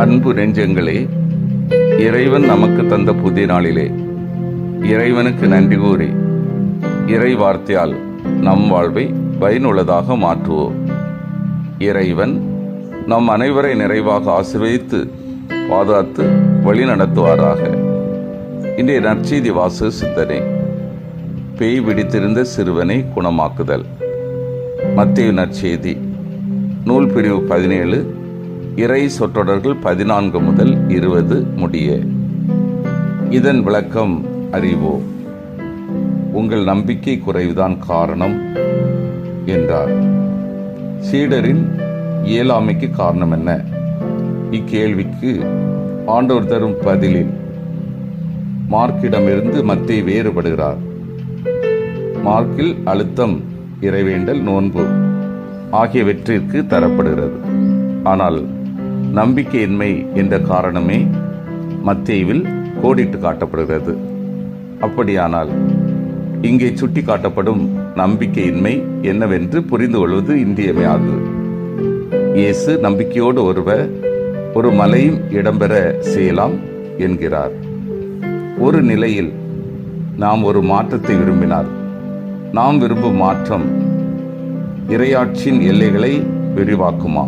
அன்பு நெஞ்சங்களே இறைவன் நமக்கு தந்த புதிய நாளிலே இறைவனுக்கு நன்றி கூறி இறை வார்த்தையால் நம் வாழ்வை பயனுள்ளதாக மாற்றுவோம். இறைவன் நம் அனைவரை நிறைவாக ஆசிர்வதித்து பாதுகாத்து வழி நடத்துவாராக. இன்றைய நற்செய்தி வாசு சிந்தனை பேய் பிடித்திருந்த சிறுவனை குணமாக்குதல். மத்திய நற்செய்தி நூல் பிரிவு பதினேழு இறை சொற்றொடர்கள் பதினான்கு முதல் இருபது முடிய. இதன் விளக்கம் அறிவோம் உங்கள் நம்பிக்கை குறைவுதான் காரணம் என்றார். சீடரின் இயலாமைக்கு காரணம் என்ன? இக்கேள்விக்கு ஆண்டவர் தரும் பதிலில் மார்க்கிடமிருந்து மத்திய வேறுபடுகிறார். மார்க்கில் அழுத்தம் இறைவேண்டல் நோன்பு ஆகியவற்றிற்கு தரப்படுகிறது. ஆனால் நம்பிக்கையின்மை என்ற காரணமே மத்தேவில் கோடிட்டு காட்டப்படுகிறது. அப்படியானால் இங்கே சுட்டி காட்டப்படும் நம்பிக்கையின்மை என்னவென்று புரிந்து கொள்வது இன்றியமையாது. இயேசு நம்பிக்கையோடு ஒருவர் ஒரு மலையும் இடம்பெற செய்யலாம் என்கிறார். ஒரு நிலையில் நாம் ஒரு மாற்றத்தை விரும்பினால் நாம் விரும்பும் மாற்றம் இரையாற்றின் எல்லைகளை விரிவாக்குமா?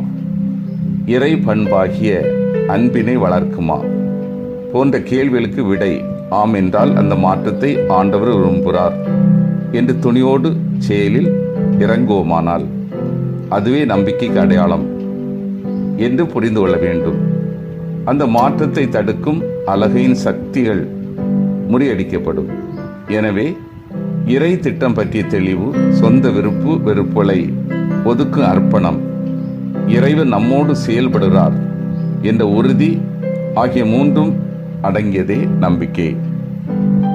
இறை பண்பாகிய அன்பினை வளர்க்குமா? போன்ற கேள்விகளுக்கு விடை ஆம் என்றால் அந்த மாற்றத்தை ஆண்டவர் விரும்புகிறார் என்று துணியோடு செயலில் இறங்குவோமானால் அதுவே நம்பிக்கைக்கு அடையாளம் என்று புரிந்து கொள்ள வேண்டும். அந்த மாற்றத்தை தடுக்கும் அழகையின் சக்திகள் முறியடிக்கப்படும். எனவே இறை திட்டம் பற்றிய தெளிவு சொந்த விருப்பு வெறுப்புகளை ஒதுக்கும் அர்ப்பணம் இறைவன் நம்மோடு செயல்படுகிறார் என்ற உறுதி ஆகிய மூன்றும் அடங்கியதே நம்பிக்கை.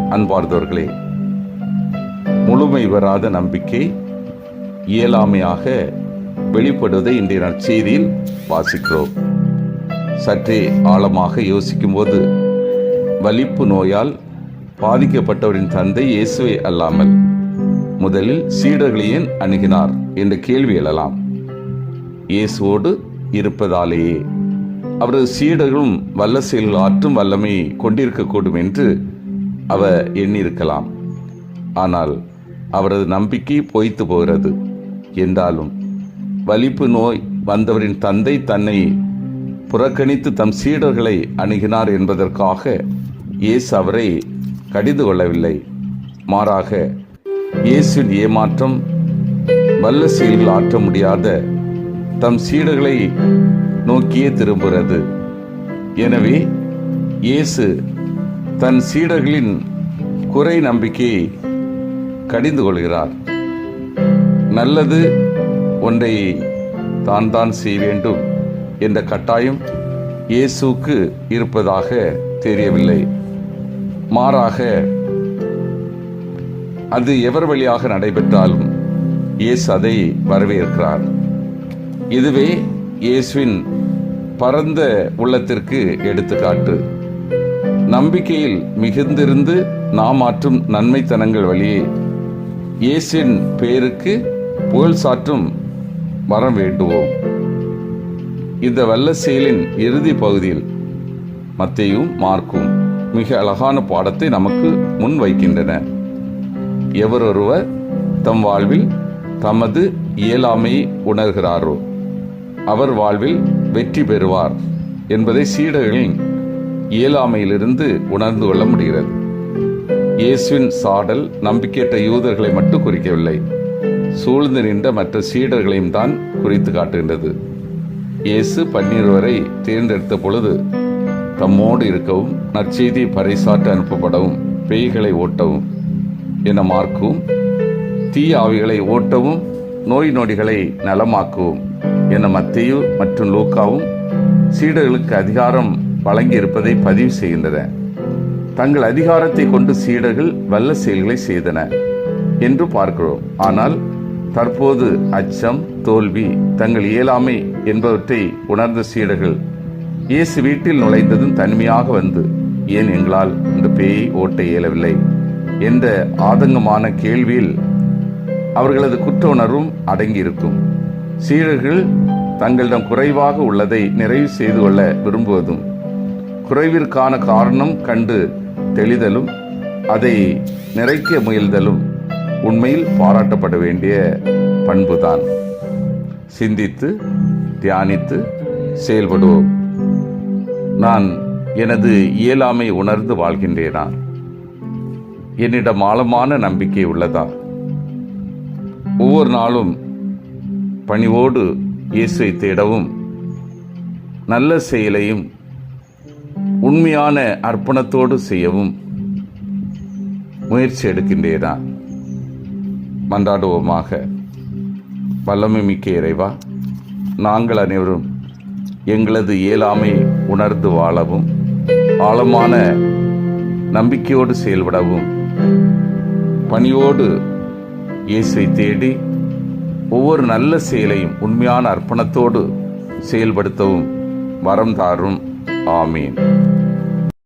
அன்பார்ந்தவர்களே முழுமை வராத நம்பிக்கை இயலாமையாக வெளிப்படுவதை இன்றைய நற்செய்தியில் வாசிக்கிறோம். சற்றே ஆழமாக யோசிக்கும்போது வலிப்பு நோயால் பாதிக்கப்பட்டவரின் தந்தை இயேசுவை அல்லாமல் முதலில் சீடர்களை ஏன் அணுகினார் என்ற கேள்வி எழலாம். இயேசுவோடு இருப்பதாலேயே அவரது சீடர்களும் வல்ல செயல்கள் ஆற்றும் வல்லமை கொண்டிருக்கக்கூடும் என்று அவர் எண்ணியிருக்கலாம். ஆனால் அவரது நம்பிக்கை பொய்த்து போகிறது. என்றாலும் வலிப்பு நோய் வந்தவரின் தந்தை தன்னை புறக்கணித்து தம் சீடர்களை அணுகினார் என்பதற்காக இயேசு அவரை கடிந்து கொள்ளவில்லை. மாறாக இயேசுவின் ஏமாற்றம் வல்ல செயல்கள் ஆற்ற முடியாத தம் சீடர்களை நோக்கியே திரும்புகிறது. எனவே இயேசு தன் சீடர்களின் குறை நம்பிக்கையை கடிந்து கொள்கிறார். நல்லது ஒன்றை தான் தான் செய்ய வேண்டும் என்ற கட்டாயம் இயேசுக்கு இருப்பதாக தெரியவில்லை. மாறாக அது எவர் வழியாக நடைபெற்றாலும் இயேசு அதை வரவேற்கிறார். இதுவே இயேசுவின் பரந்த உள்ளத்திற்கு எடுத்துக்காட்டு. நம்பிக்கையில் மிகுந்திருந்து நாம் ஆற்றும் நன்மைத்தனங்கள் வழியே இயேசுவின் பேருக்கு புகழ் சாற்றும் வரம் வேண்டுவோம். இந்த வல்ல செயலின் இறுதி பகுதியில் மத்தையும் மார்க்கும் மிக அழகான பாடத்தை நமக்கு முன் வைக்கின்றன. எவரொருவர் தம் வாழ்வில் தமது இயலாமையை உணர்கிறாரோ அவர் வாழ்வில் வெற்றி பெறுவார் என்பதை சீடர்களின் இயலாமையிலிருந்து உணர்ந்து கொள்ள முடிகிறது. இயேசுவின் சாடல் நம்பிக்கையற்ற யூதர்களை மட்டும் குறிக்கவில்லை சூழ்ந்து நின்ற மற்ற சீடர்களையும் தான் குறித்து காட்டுகின்றது. இயேசு பன்னிருவரை தேர்ந்தெடுத்த பொழுது தம்மோடு இருக்கவும் நற்செய்தி பறைசாற்ற அனுப்பப்படவும் பேய்களை ஓட்டவும் என மார்க்கவும் தீய ஆவிகளை ஓட்டவும் நோய் நொடிகளை நலமாக்கவும் என மத்தியு மற்றும் லூக்காவும் சீடர்களுக்கு அதிகாரம் வழங்கி இருப்பதை பதிவு செய்கின்றன. தங்கள் அதிகாரத்தை கொண்டு சீடர்கள் வல்ல செயல்களை செய்தன என்று பார்க்கிறோம். ஆனால் தற்போது அச்சம் தோல்வி தங்கள் இயலாமை என்பவற்றை உணர்ந்த சீடர்கள் இயேசு வீட்டில் நுழைந்ததும் தனிமையாக வந்து ஏன் எங்களால் இந்த பேயை ஓட்ட இயலவில்லை? என்ற ஆதங்கமான கேள்வியில் அவர்களது குற்ற உணர்வும் அடங்கியிருக்கும். சீடர்கள் தங்களிடம் குறைவாக உள்ளதை நிறைவு செய்து கொள்ள விரும்புவதும் குறைவிற்கான காரணம் கண்டு தெளிதலும் அதை நிறைக்க முயல்தலும் உண்மையில் பாராட்டப்பட வேண்டிய பண்புதான். சிந்தித்து தியானித்து செயல்படுவோம். நான் எனது இயலாமை உணர்ந்து வாழ்கின்றேனா? என்னிடம் ஆழமான நம்பிக்கை உள்ளதா? ஒவ்வொரு நாளும் பணிவோடு இயேசுவை தேடவும் நல்ல செயலையும் உண்மையான அர்ப்பணத்தோடு செய்யவும் முயற்சி எடுக்கின்றேனா மன்றாடுவோமாக. வல்லமை மிக்க இறைவா நாங்கள் அனைவரும் எங்களது இயலாமை உணர்ந்து வாழவும் ஆழமான நம்பிக்கையோடு செயல்படவும் பணியோடு இயேசை தேடி ஒவ்வொரு நல்ல செயலையும் உண்மையான அர்ப்பணத்தோடு செயல்படுத்தவும் வரம் தாரும். ஆமீன்.